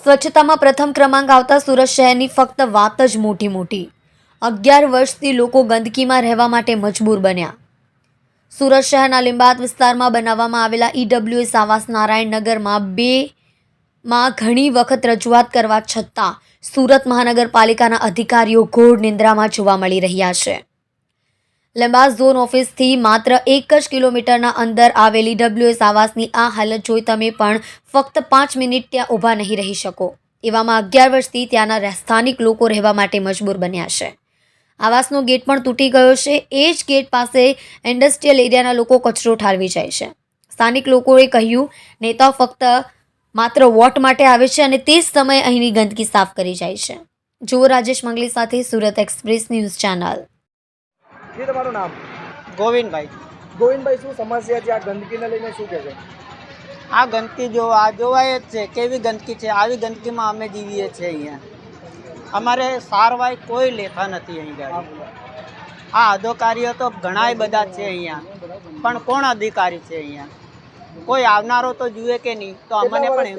સ્વચ્છતામાં પ્રથમ ક્રમાંક આવતા સુરત શહેરની ફક્ત વાત જ મોટી મોટી. અગિયાર વર્ષથી લોકો ગંદકીમાં રહેવા માટે મજબૂર બન્યા. સુરત શહેરના લીંબાદ વિસ્તારમાં બનાવવામાં આવેલા ઈડબ્લ્યુએસ આવાસ નારાયણનગરમાં બે માં ઘણી વખત રજૂઆત કરવા છતાં સુરત મહાનગરપાલિકાના અધિકારીઓ ઘોર નિંદ્રામાં જોવા મળી રહ્યા છે. લીંબાદ ઝોન ઓફિસથી માત્ર એક જ કિલોમીટરના અંદર આવેલી ડબ્લ્યુએસ આવાસની આ હાલત જોઈ તમે પણ ફક્ત પાંચ મિનિટ ત્યાં ઊભા નહીં રહી શકો. એવામાં અગિયાર વર્ષથી ત્યાંના સ્થાનિક લોકો રહેવા માટે મજબૂર બન્યા છે. આવાસનો ગેટ પણ તૂટી ગયો છે. એ જ ગેટ પાસે ઇન્ડસ્ટ્રીયલ એરિયાના લોકો કચરો ઠાલવી જાય છે. સ્થાનિક લોકોએ કહ્યું, નેતાઓ ફક્ત માત્ર વોટ માટે આવે છે અને તે જ સમયે અહીંની ગંદકી સાફ કરી જાય છે. જુઓ રાજેશ મંગલી સાથે સુરત એક્સપ્રેસ ન્યૂઝ ચેનલ. જી તમારું નામ? ગોવિંદભાઈ. ગોવિંદભાઈ શું સમસ્યા છે આ ગંદકીને લઈને શું કહે છે? આ ગંદકી જો આ જોવાય જ છે કેવી ગંદકી છે? આવી ગંદકીમાં અમે જીવીએ છીએ અહીંયા. અમારે સારવાય કોઈ લેતા નથી અહીં ગાડી. આ અધિકારીઓ તો ઘણાય બધા છે અહીંયા પણ કોણ અધિકારી છે અહીંયા? કોઈ આવનારો તો જુએ કે નહીં તો અમને પણ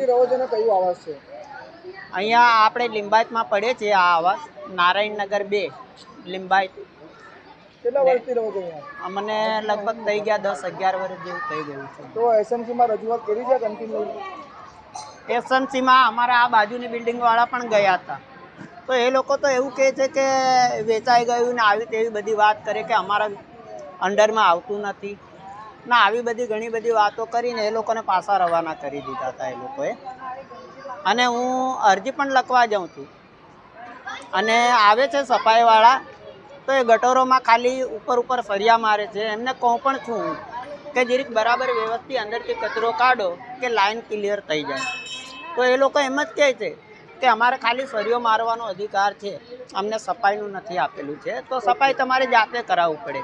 અહીંયા આપણે લિંબાયતમાં પડે છે આ આવાસ નારાયણનગર બે લીંબાયત. કેટલા વર્ષથી રહો છો અહીંયા? અમને લગભગ થઈ ગયા દસ અગિયાર વર્ષ જેવું થઈ ગયું છે. તો એસએમસીમાં રજૂઆત કરી છે કન્ટિન્યુ એસએમસીમાં અમારા આ બાજુની બિલ્ડિંગવાળા પણ ગયા હતા. તો એ લોકો તો એવું કહે છે કે વેચાઈ ગયું ને આવી તેવી બધી વાત કરે કે અમારા અંડરમાં આવતું નથી. ના આવી બધી ઘણી બધી વાતો કરીને એ લોકોને પાછા રવાના કરી દીધા હતા એ લોકોએ. અને હું અરજી પણ લખવા જાઉં છું. અને આવે છે સફાઈવાળા. તો એ ગટરોમાં ખાલી ઉપર ઉપર ફરિયા મારે છે. એમને કહું પણ છું કે જરીક બરાબર વ્યવસ્થિત અંદરથી કચરો કાઢો કે લાઈન ક્લિયર થઈ જાય. તો એ લોકો એમ જ કહે છે કે અમારે ખાલી સરિયો મારવાનો અધિકાર છે. અમને સફાઈનું નથી આપેલું છે. તો સફાઈ તમારે જાતે કરાવવું પડે.